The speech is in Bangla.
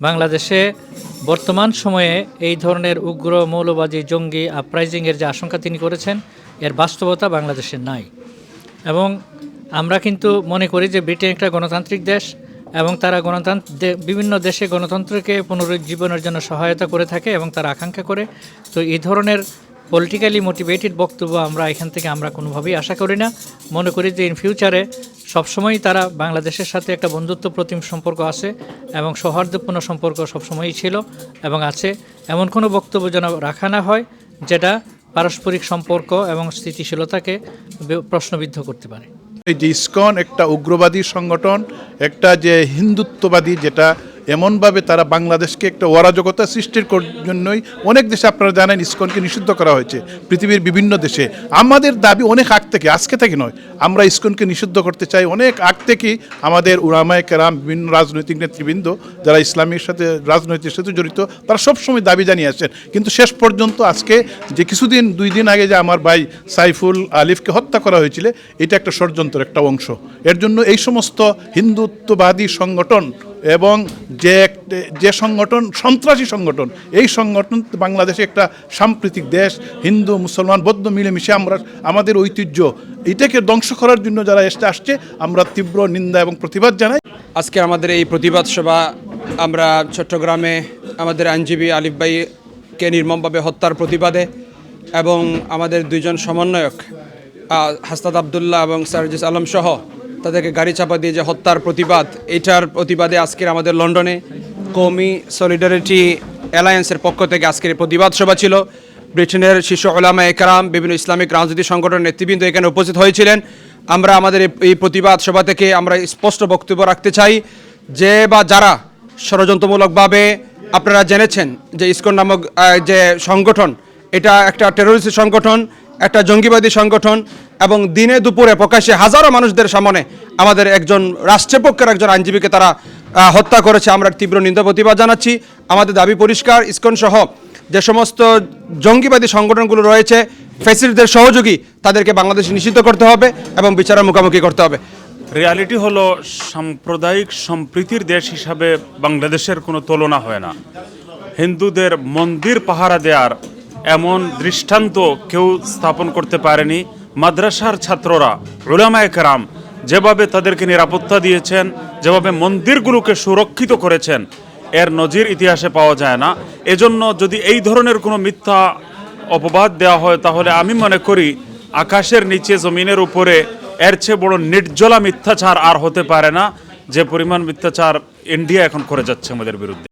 বাংলাদেশে বর্তমান সময়ে এই ধরনের উগ্র মৌলবাদী জঙ্গি আপরাইজিংয়ের যে আশঙ্কা তিনি করেছেন, এর বাস্তবতা বাংলাদেশে নাই। এবং আমরা কিন্তু মনে করি যে ব্রিটেন একটা গণতান্ত্রিক দেশ এবং তারা গণতন্ত্র বিভিন্ন দেশে গণতন্ত্রকে পুনরুজ্জীবনের জন্য সহায়তা করে থাকে এবং তারা আকাঙ্ক্ষা করে। তো এই ধরনের পলিটিক্যালি মোটিভেটেড বক্তব্য আমরা এখান থেকে আমরা কোনোভাবেই আশা করি না। মনে করি যে ইন ফিউচারে সবসময়ই তারা বাংলাদেশের সাথে একটা বন্ধুত্ব প্রতিম সম্পর্ক আছে এবং সৌহার্দ্যপূর্ণ সম্পর্ক সবসময়ই ছিল এবং আছে। এমন কোনো বক্তব্য যেন রাখা না হয়, যেটা পারস্পরিক সম্পর্ক এবং স্থিতিশীলতাকে প্রশ্নবিদ্ধ করতে পারে। এই যে ইস্কন একটা উগ্রবাদী সংগঠন, একটা যে হিন্দুত্ববাদী যেটা এমনভাবে তারা বাংলাদেশকে একটা অরাজকতা সৃষ্টির জন্যই অনেক দেশে আপনারা জানেন ইস্কনকে নিষিদ্ধ করা হয়েছে, পৃথিবীর বিভিন্ন দেশে। আমাদের দাবি অনেক আগ থেকে, আজকে থেকে নয়, আমরা ইস্কনকে নিষিদ্ধ করতে চাই অনেক আগ থেকেই আমাদের উলামায়ে কেরাম, বিভিন্ন রাজনৈতিক নেতৃবৃন্দ যারা ইসলামের সাথে, রাজনৈতিক সাথে জড়িত, তারা সবসময় দাবি জানিয়ে আসছেন কিন্তু শেষ পর্যন্ত আজকে যে কিছুদিন, দুই দিন আগে যে আমার ভাই সাইফুল আলিফকে হত্যা করা হয়েছিল, এটা একটা ষড়যন্ত্র একটা অংশ। এর জন্য এই সমস্ত হিন্দুত্ববাদী সংগঠন এবং যে যে সংগঠন, সন্ত্রাসী সংগঠন, এই সংগঠন বাংলাদেশে একটা সাম্প্রতিক দেশ, হিন্দু, মুসলমান, বৌদ্ধ মিলেমিশে আমরা আমাদের ঐতিহ্য, এটাকে ধ্বংস করার জন্য যারা এসে আসছে, আমরা তীব্র নিন্দা এবং প্রতিবাদ জানাই। আজকে আমাদের এই প্রতিবাদ সভা, আমরা চট্টগ্রামে আমাদের আইনজীবী আলিফ ভাইকে নির্মমভাবে হত্যার প্রতিবাদে এবং আমাদের দুইজন সমন্বয়ক হাসনাত আবদুল্লাহ এবং সার্জিস আলম সহ তাদেরকে গাড়ি চাপা দিয়ে যে হত্যার প্রতিবাদ, এটার প্রতিবাদে আজকের আমাদের লন্ডনে কৌমি সলিডারিটি অ্যালায়েন্সের পক্ষ থেকে আজকের প্রতিবাদ সভা ছিল। ব্রিটেনের শীর্ষ ওলামা একরাম বিভিন্ন ইসলামিক রাজনৈতিক সংগঠনের নেতৃবৃন্দ এখানে উপস্থিত হয়েছিলেন। আমরা আমাদের এই- প্রতিবাদ সভা থেকে আমরা স্পষ্ট বক্তব্য রাখতে চাই যে বা যারা ষড়যন্ত্রমূলকভাবে আপনারা জেনেছেন যে ইসকন নামক যে সংগঠন, এটা একটা টেরোরিস্ট সংগঠন একটা জঙ্গিবাদী সংগঠন এবং দিনে দুপুরে প্রকাশ্যে হাজারো মানুষদের সামনে আমাদের একজন রাষ্ট্রপক্ষের একজন আইনজীবীকে তারা হত্যা করেছে। আমরা তীব্র নিন্দা প্রতিবাদ জানাচ্ছি। আমাদের দাবি পরিষ্কার ইসকন সহ যে সমস্ত জঙ্গিবাদী সংগঠনগুলো রয়েছে, ফেসিলিটিদের সহযোগী তাদেরকে বাংলাদেশে নিষিদ্ধ করতে হবে এবং বিচারের মুখোমুখি করতে হবে। রিয়ালিটি হলো, সাম্প্রদায়িক সম্প্রীতির দেশ হিসাবে বাংলাদেশের কোনো তুলনা হয় না। হিন্দুদের মন্দির পাহারা দেওয়ার এমন দৃষ্টান্ত কেউ স্থাপন করতে পারেনি। মাদ্রাসার ছাত্ররা, উলামায়ে কেরাম, যেভাবে তাদেরকে নিরাপত্তা দিয়েছেন, যেভাবে মন্দিরগুলোকে সুরক্ষিত করেছেন, এর নজির ইতিহাসে পাওয়া যায় না। এজন্য যদি এই ধরনের কোনো মিথ্যা অপবাদ দেওয়া হয়, তাহলে আমি মনে করি আকাশের নিচে, জমিনের উপরে এর চেয়ে বড় নির্জলা মিথ্যাচার আর হতে পারে না। যে পরিমাণ মিথ্যাচার ইন্ডিয়া এখন করে যাচ্ছে আমাদের বিরুদ্ধে।